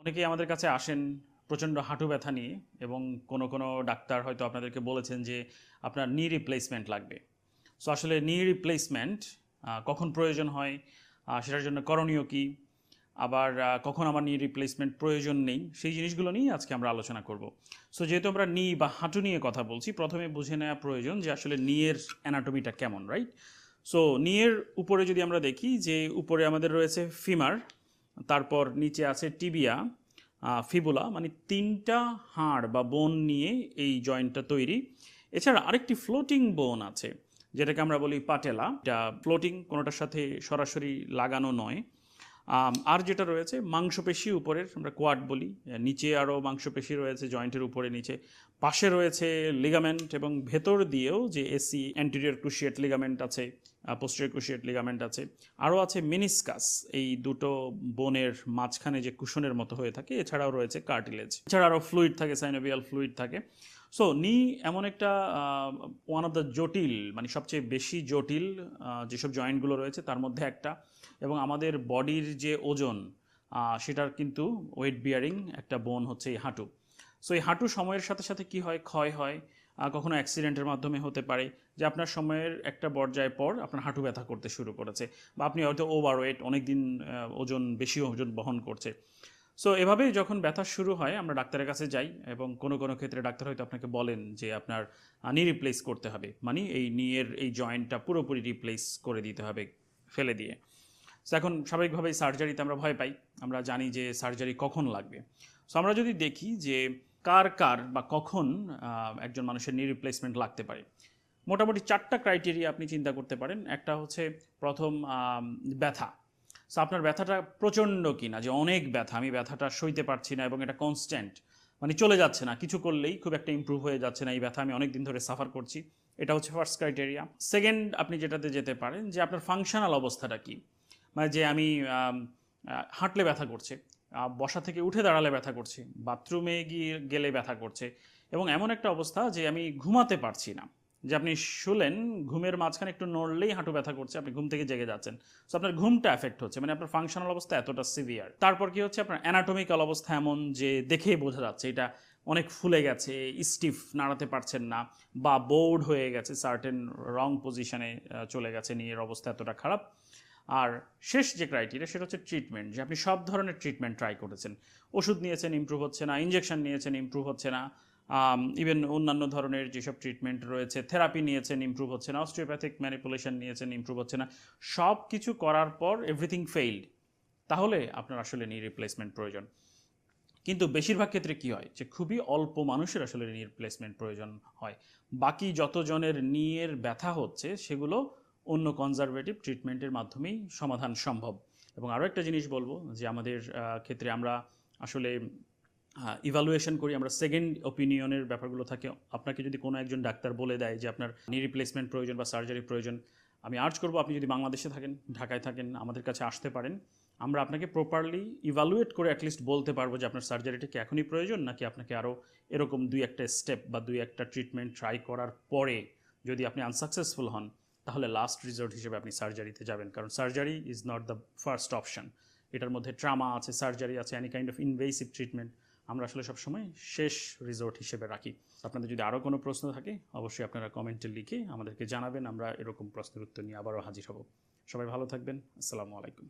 অনেকেই আমাদের কাছে আসেন প্রচণ্ড হাঁটু ব্যথা নিয়ে এবং কোনো কোনো ডাক্তার হয়তো আপনাদেরকে বলেছেন যে আপনার নি রিপ্লেসমেন্ট লাগবে। সো আসলে নি রিপ্লেসমেন্ট কখন প্রয়োজন হয়? সেটার জন্য করণীয় কী? আবার কখন আমার নি রিপ্লেসমেন্ট প্রয়োজন নেই? সেই জিনিসগুলো নিয়ে আজকে আমরা আলোচনা করব। সো যেহেতু আমরা নি বা হাঁটু নিয়ে কথা বলছি, প্রথমে বুঝে নেওয়া প্রয়োজন যে আসলে নিয়ের অ্যানাটমিটা কেমন রাইট সো নিয়ের উপরে যদি আমরা দেখি যে উপরে আমাদের রয়েছে ফিমার তারপর নিচে আছে টিবিয়া ফিবুলা মানে তিনটা হাড় বা বোন নিয়ে এই জয়েন্টটা তৈরি। এছাড়া আরেকটি ফ্লোটিং বোন আছে, যেটাকে আমরা বলি পাটেলা এটা ফ্লোটিং কোনোটার সাথে সরাসরি লাগানো নয়। আর যেটা রয়েছে, মাংসপেশি উপরের, আমরা কোয়াড বলি, নিচে আরও মাংসপেশি রয়েছে জয়েন্টের উপরে নিচে। পাশে রয়েছে লিগামেন্ট এবং ভেতর দিয়েও যে এসি অ্যান্টেরিয়র ক্রুশিয়েট লিগামেন্ট আছে পোস্টেরিয়র ক্রুশিয়েট লিগামেন্ট আছে। আরও আছে মিনিসকাস এই দুটো বোনের মাঝখানে যে কুশনের মতো হয়ে থাকে, এছাড়াও রয়েছে কার্টিলেজ এছাড়া আরও ফ্লুইড থাকে সাইনোভিয়াল ফ্লুইড থাকে। সো নি এমন একটা ওয়ান অফ দ্য জটিল মানে সবচেয়ে বেশি জটিল যেসব জয়েন্টগুলো রয়েছে, তার মধ্যে একটা। এবং আমাদের বডির যে ওজন সেটার কিন্তু ওয়েট বিয়ারিং একটা বোন হচ্ছে এই হাঁটু। সো এই হাঁটু সময়ের সাথে সাথে কি হয়? ক্ষয় হয়। কখনো অ্যাক্সিডেন্টের মাধ্যমে হতে পারে যে আপনার সময়ের একটা পর্যায় পর আপনার হাঁটু ব্যথা করতে শুরু করেছে বা আপনি হয়তো ওভার ওয়েট অনেক দিন ওজন বেশি ওজন বহন করছে। সো এভাবেই যখন ব্যথা শুরু হয়, আমরা ডাক্তারের কাছে যাই এবং কোনো কোনো ক্ষেত্রে ডাক্তার হয়তো আপনাকে বলেন যে আপনার নি রিপ্লেস করতে হবে। মানে এই নিয়ের এই জয়েন্টটা পুরোপুরি রিপ্লেস করে দিতে হবে, ফেলে দিয়ে। সো এখন স্বাভাবিকভাবেই সার্জারিতে আমরা ভয় পাই। আমরা জানি যে সার্জারি কখন লাগবে। সো আমরা যদি দেখি যে কার কার বা কখন একজন মানুষের নি রিপ্লেসমেন্ট লাগতে পারে। মোটামুটি চারটা ক্রাইটেরিয়া আপনি চিন্তা করতে পারেন। একটা হচ্ছে প্রথম ব্যথা। সো আপনার ব্যথাটা প্রচণ্ড কিনা, যে অনেক ব্যথা, আমি ব্যথাটা সইতে পারছি না এবং এটা কনস্ট্যান্ট মানে চলে যাচ্ছে না। কিছু করলেই খুব একটা ইমপ্রুভ হয়ে যাচ্ছে না এই ব্যথা, আমি অনেক দিন ধরে সাফার করছি। এটা হচ্ছে ফার্স্ট ক্রাইটেরিয়া সেকেন্ড আপনি যেটাতে যেতে পারেন, যে আপনার ফাংশনাল অবস্থাটা কি? মানে যে আমি হাঁটলে ব্যথা করছে। বসা থেকে উঠে দাঁড়ালে ব্যথা করছে, বাথরুমে গিয়ে গেলে ব্যথা করছে এবং এমন একটা অবস্থা যে আমি ঘুমাতে পারছি না। যে আপনি শুলেন, ঘুমের মাঝখানে একটু নড়লেই হাঁটু ব্যথা করছে, আপনি ঘুম থেকে জেগে যাচ্ছেন। সো আপনার ঘুমটা এফেক্ট হচ্ছে মানে আপনার ফাংশনাল অবস্থা এতটা সিভিয়ার তারপর কি হচ্ছে, আপনার অ্যানাটমিক্যাল অবস্থা এমন যে দেখেই বোঝা যাচ্ছে, এটা অনেক ফুলে গেছে স্টিফ নাড়াতে পারছেন না বা বোর্ড হয়ে গেছে সার্টেন রং পজিশনে চলে গেছে নিয়ের অবস্থা এতটা খারাপ। আর শেষ যে ক্রাইটেরিয়া সেটা হচ্ছে ট্রিটমেন্ট যে আপনি সব ধরনের ট্রিটমেন্ট ট্রাই করেছেন। ওষুধ নিয়েছেন ইম্প্রুভ হচ্ছে না ইঞ্জেকশন নিয়েছেন ইমপ্রুভ হচ্ছে না ইভেন অন্যান্য ধরনের যেসব ট্রিটমেন্ট রয়েছে থেরাপি নিয়েছেন ইমপ্রুভ হচ্ছে না অস্ট্রিওপ্যাথিক ম্যানিপুলেশন নিয়েছেন ইমপ্রুভ হচ্ছে না, সব কিছু করার পর এভরিথিং ফেইল্ড তাহলে আপনার আসলে নি রিপ্লেসমেন্ট প্রয়োজন। কিন্তু বেশিরভাগ ক্ষেত্রে কি হয়? যে খুবই অল্প মানুষের আসলে নি রিপ্লেসমেন্ট প্রয়োজন হয়। বাকি যতজনের নিয়ের ব্যথা হচ্ছে, সেগুলো অন্য কনজারভেটিভ ট্রিটমেন্টের মাধ্যমেই সমাধান সম্ভব। এবং আরও একটা জিনিস বলব যে আমাদের ক্ষেত্রে আমরা আসলে ইভালুয়েশন করি, আমরা সেকেন্ড ওপিনিয়নের ব্যাপারগুলো থাকে। আপনাকে যদি কোনো একজন ডাক্তার বলে দেয় যে আপনার নি রিপ্লেসমেন্ট প্রয়োজন বা সার্জারি প্রয়োজন, আমি আর্জ করব আপনি যদি বাংলাদেশে থাকেন, ঢাকায় থাকেন, আমাদের কাছে আসতে পারেন। আমরা আপনাকে প্রপারলি ইভালুয়েট করে অ্যাটলিস্ট বলতে পারব যে আপনার সার্জারিটা কি এখনই প্রয়োজন, নাকি আপনাকে আরও এরকম দুই একটা স্টেপ বা দুই একটা ট্রিটমেন্ট ট্রাই করার পরে যদি আপনি আনসাকসেসফুল হন তাহলে লাস্ট রিজর্ট হিসেবে আপনি সার্জারিতে যাবেন। কারণ surgery is not the first option এটার মধ্যে ট্রামা আছে সার্জারি আছে any kind of invasive treatment আমরা আসলে সবসময় শেষ রিসোর্ট হিসেবে রাখি। আপনাদের যদি আরও কোনো প্রশ্ন থাকে, অবশ্যই আপনারা কমেন্টে লিখে আমাদেরকে জানাবেন, আমরা এরকম প্রশ্নের উত্তর নিয়ে আবারও হাজির হব। সবাই ভালো থাকবেন, আসসালামু আলাইকুম।